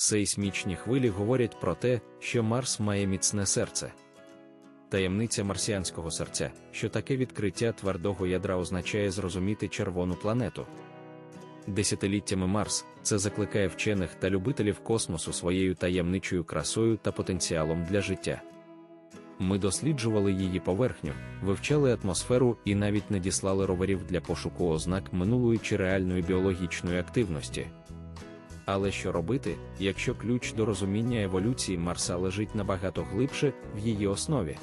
Сейсмічні хвилі говорять про те, що Марс має міцне серце. Таємниця марсіанського серця, що таке відкриття твердого ядра означає зрозуміти червону планету. Десятиліттями Марс це закликає вчених та любителів космосу своєю таємничою красою та потенціалом для життя. Ми досліджували її поверхню, вивчали атмосферу і навіть надіслали роверів для пошуку ознак минулої чи реальної біологічної активності. Але що робити, якщо ключ до розуміння еволюції Марса лежить набагато глибше в її основі?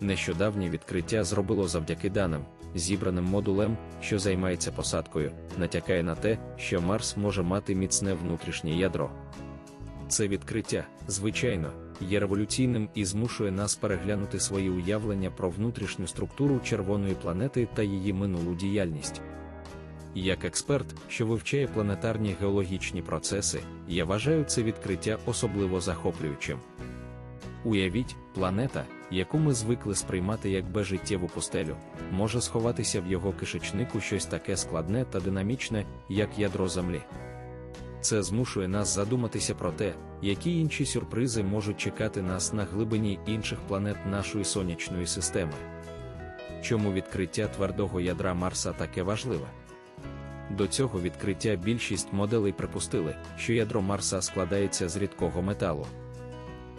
Нещодавнє відкриття зробило завдяки даним, зібраним модулем, що займається посадкою, натякає на те, що Марс може мати міцне внутрішнє ядро. Це відкриття, звичайно, є революційним і змушує нас переглянути свої уявлення про внутрішню структуру червоної планети та її минулу діяльність. Як експерт, що вивчає планетарні геологічні процеси, я вважаю це відкриття особливо захоплюючим. Уявіть, планета, яку ми звикли сприймати як безжиттєву пустелю, може сховатися в його кишечнику щось таке складне та динамічне, як ядро Землі. Це змушує нас задуматися про те, які інші сюрпризи можуть чекати нас на глибині інших планет нашої сонячної системи. Чому відкриття твердого ядра Марса таке важливе? До цього відкриття більшість моделей припустили, що ядро Марса складається з рідкого металу.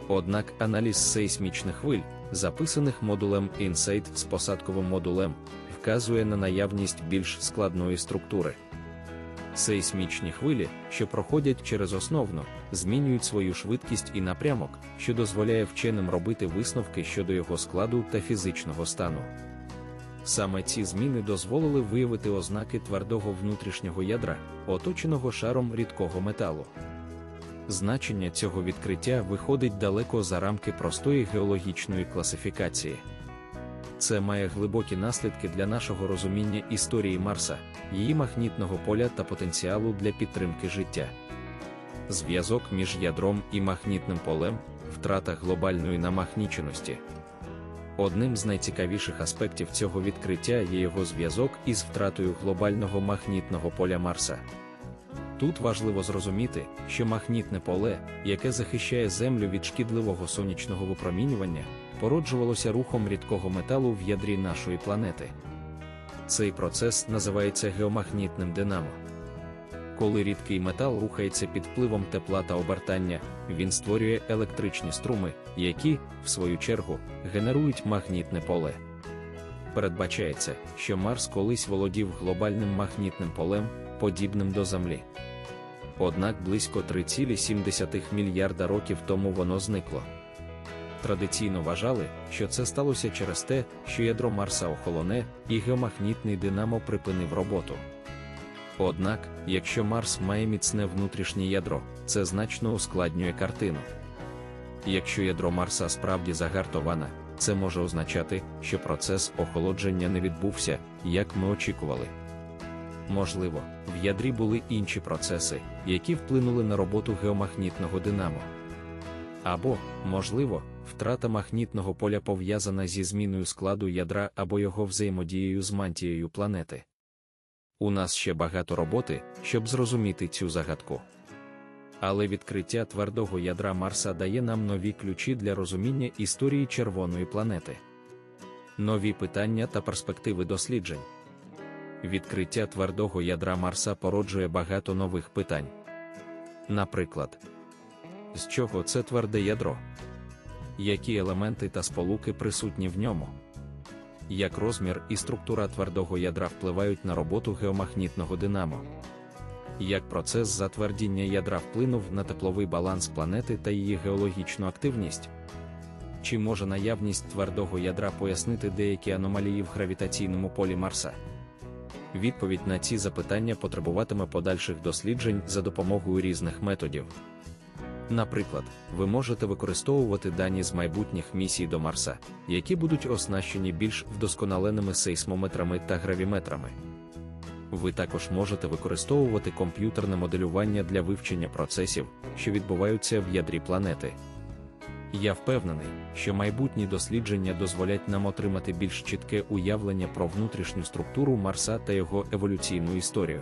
Однак аналіз сейсмічних хвиль, записаних модулем InSight з посадковим модулем, вказує на наявність більш складної структури. Сейсмічні хвилі, що проходять через основну, змінюють свою швидкість і напрямок, що дозволяє вченим робити висновки щодо його складу та фізичного стану. Саме ці зміни дозволили виявити ознаки твердого внутрішнього ядра, оточеного шаром рідкого металу. Значення цього відкриття виходить далеко за рамки простої геологічної класифікації. Це має глибокі наслідки для нашого розуміння історії Марса, її магнітного поля та потенціалу для підтримки життя. Зв'язок між ядром і магнітним полем, втрата глобальної намагніченості. Одним з найцікавіших аспектів цього відкриття є його зв'язок із втратою глобального магнітного поля Марса. Тут важливо зрозуміти, що магнітне поле, яке захищає Землю від шкідливого сонячного випромінювання, породжувалося рухом рідкого металу в ядрі нашої планети. Цей процес називається геомагнітним динамо. Коли рідкий метал рухається під впливом тепла та обертання, він створює електричні струми, які, в свою чергу, генерують магнітне поле. Передбачається, що Марс колись володів глобальним магнітним полем, подібним до Землі. Однак близько 3,7 мільярда років тому воно зникло. Традиційно вважали, що це сталося через те, що ядро Марса охолоне і геомагнітний динамо припинив роботу. Однак, якщо Марс має міцне внутрішнє ядро, це значно ускладнює картину. Якщо ядро Марса справді загартоване, це може означати, що процес охолодження не відбувся, як ми очікували. Можливо, в ядрі були інші процеси, які вплинули на роботу геомагнітного динамо. Або, можливо, втрата магнітного поля пов'язана зі зміною складу ядра або його взаємодією з мантією планети. У нас ще багато роботи, щоб зрозуміти цю загадку. Але відкриття твердого ядра Марса дає нам нові ключі для розуміння історії червоної планети, нові питання та перспективи досліджень. Відкриття твердого ядра Марса породжує багато нових питань. Наприклад, з чого це тверде ядро? Які елементи та сполуки присутні в ньому? Як розмір і структура твердого ядра впливають на роботу геомагнітного динамо? Як процес затвердіння ядра вплинув на тепловий баланс планети та її геологічну активність? Чи може наявність твердого ядра пояснити деякі аномалії в гравітаційному полі Марса? Відповідь на ці запитання потребуватиме подальших досліджень за допомогою різних методів. Наприклад, ви можете використовувати дані з майбутніх місій до Марса, які будуть оснащені більш вдосконаленими сейсмометрами та гравіметрами. Ви також можете використовувати комп'ютерне моделювання для вивчення процесів, що відбуваються в ядрі планети. Я впевнений, що майбутні дослідження дозволять нам отримати більш чітке уявлення про внутрішню структуру Марса та його еволюційну історію.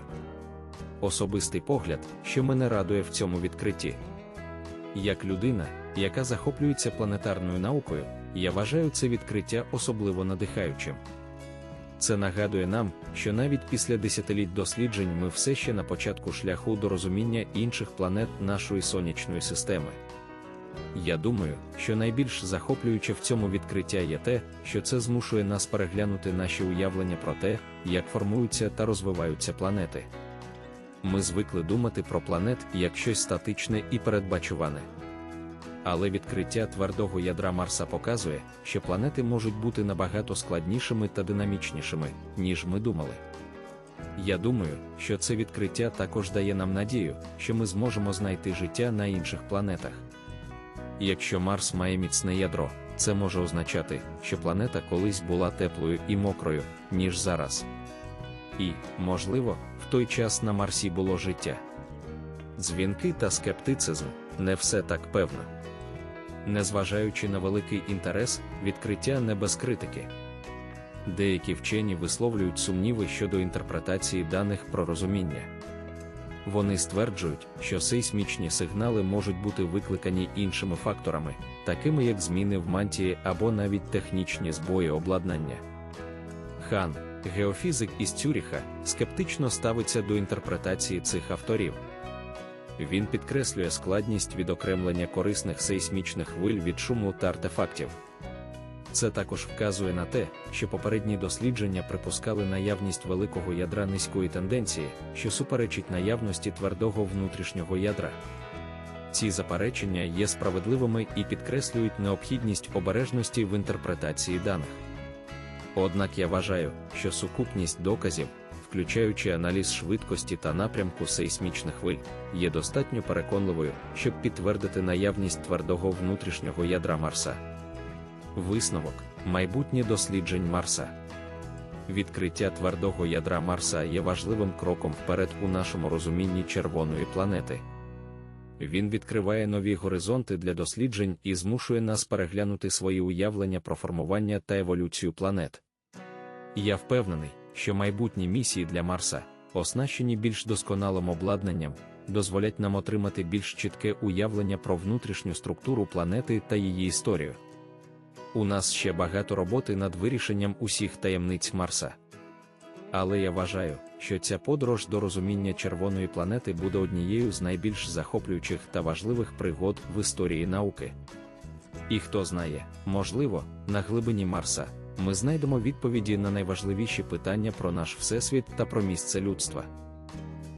Особистий погляд, що мене радує в цьому відкритті, Як людина, яка захоплюється планетарною наукою, я вважаю це відкриття особливо надихаючим. Це нагадує нам, що навіть після десятиліть досліджень ми все ще на початку шляху до розуміння інших планет нашої сонячної системи. Я думаю, що найбільш захоплююче в цьому відкриття є те, що це змушує нас переглянути наші уявлення про те, як формуються та розвиваються планети. Ми звикли думати про планет як щось статичне і передбачуване. Але відкриття твердого ядра Марса показує, що планети можуть бути набагато складнішими та динамічнішими, ніж ми думали. Я думаю, що це відкриття також дає нам надію, що ми зможемо знайти життя на інших планетах. Якщо Марс має міцне ядро, це може означати, що планета колись була теплою і мокрою, ніж зараз. І, можливо, в той час на Марсі було життя. Дзвінки та скептицизм не все так певно. Незважаючи на великий інтерес, відкриття не без критики. Деякі вчені висловлюють сумніви щодо інтерпретації даних про розуміння. Вони стверджують, що сейсмічні сигнали можуть бути викликані іншими факторами, такими як зміни в мантії або навіть технічні збої обладнання. Хан, геофізик із Цюріха, скептично ставиться до інтерпретації цих авторів. Він підкреслює складність відокремлення корисних сейсмічних хвиль від шуму та артефактів. Це також вказує на те, що попередні дослідження припускали наявність великого ядра низької тенденції, що суперечить наявності твердого внутрішнього ядра. Ці заперечення є справедливими і підкреслюють необхідність обережності в інтерпретації даних. Однак я вважаю, що сукупність доказів, включаючи аналіз швидкості та напрямку сейсмічних хвиль, є достатньо переконливою, щоб підтвердити наявність твердого внутрішнього ядра Марса. Висновок майбутнє досліджень Марса. Відкриття твердого ядра Марса є важливим кроком вперед у нашому розумінні червоної планети. Він відкриває нові горизонти для досліджень і змушує нас переглянути свої уявлення про формування та еволюцію планет. Я впевнений, що майбутні місії для Марса, оснащені більш досконалим обладнанням, дозволять нам отримати більш чітке уявлення про внутрішню структуру планети та її історію. У нас ще багато роботи над вирішенням усіх таємниць Марса. Але я вважаю, що ця подорож до розуміння червоної планети буде однією з найбільш захоплюючих та важливих пригод в історії науки. І хто знає, можливо, на глибині Марса ми знайдемо відповіді на найважливіші питання про наш всесвіт та про місце людства.